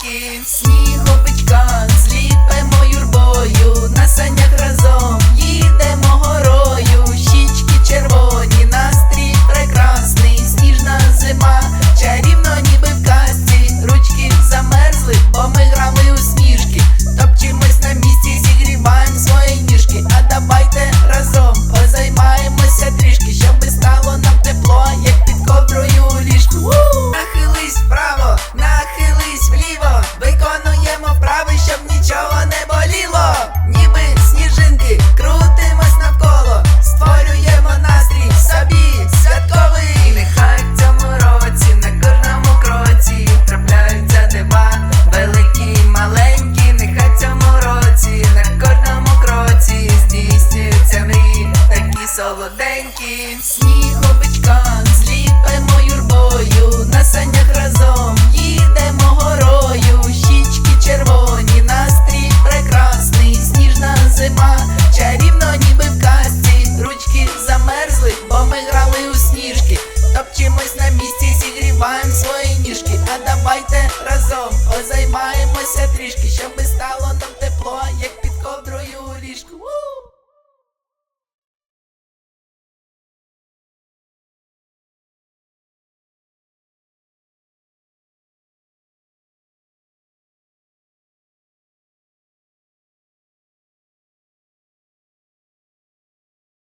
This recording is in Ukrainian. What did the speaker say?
Sneak сніговичка, зліпимо юрбою, на санях разом їдемо горою, щічки червоні, настрій прекрасний, сніжна зима, чарівно ніби в ручки замерзли, бо ми грали у сніжки, топчемось на місці, зігріваємо свої ніжки, а давайте разом позаймаємося трішки, щоби